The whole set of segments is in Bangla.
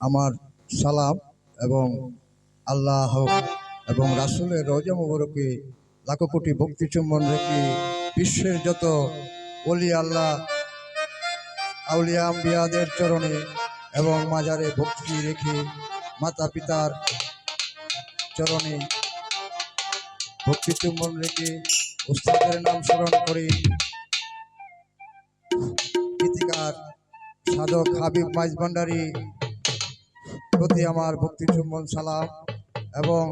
আমার সালাম এবং আল্লাহ এবং রাসুলের রজা মুবারকে লাখো কোটি ভক্তি চুম্বন রেখে বিশ্বের যত অলি আল্লাহ, আউলিয়া আম্বিয়াদের চরণে এবং মাজারে ভক্তি রেখে মাতা পিতার চরণে ভক্তি চুম্বন রেখে উস্তাদের নাম স্মরণ করে গীতিকার সাধক হাবিব মাইজ ভান্ডারী প্রতি আমার ভক্তি চুম্বন সালাম এবং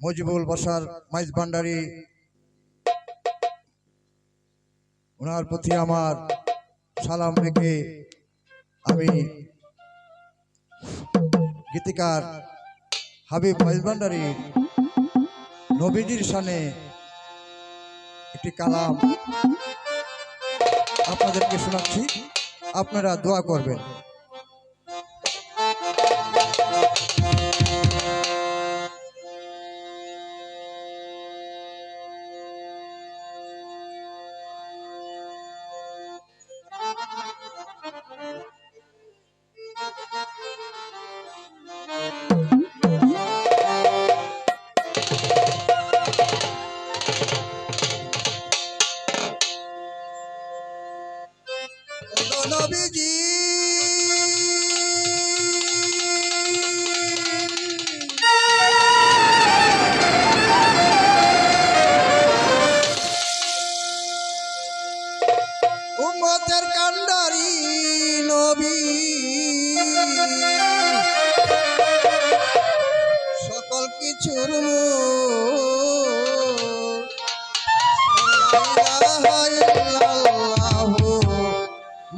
মজিবুল বসার মাইজ ভান্ডারী ওনার প্রতি আমার সালাম রেখে আমি গীতিকার হাবিব মাইজ ভান্ডারীর নবীজির সানে একটি কালাম আপনাদেরকে শোনাচ্ছি। আপনারা দোয়া করবেন।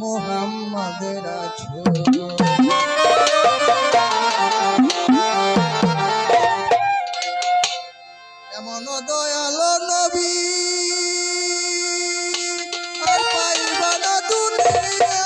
মুহাম্মাদের রাসূল এমন দয়ালো নবী আর পাইবা না দুনিয়া।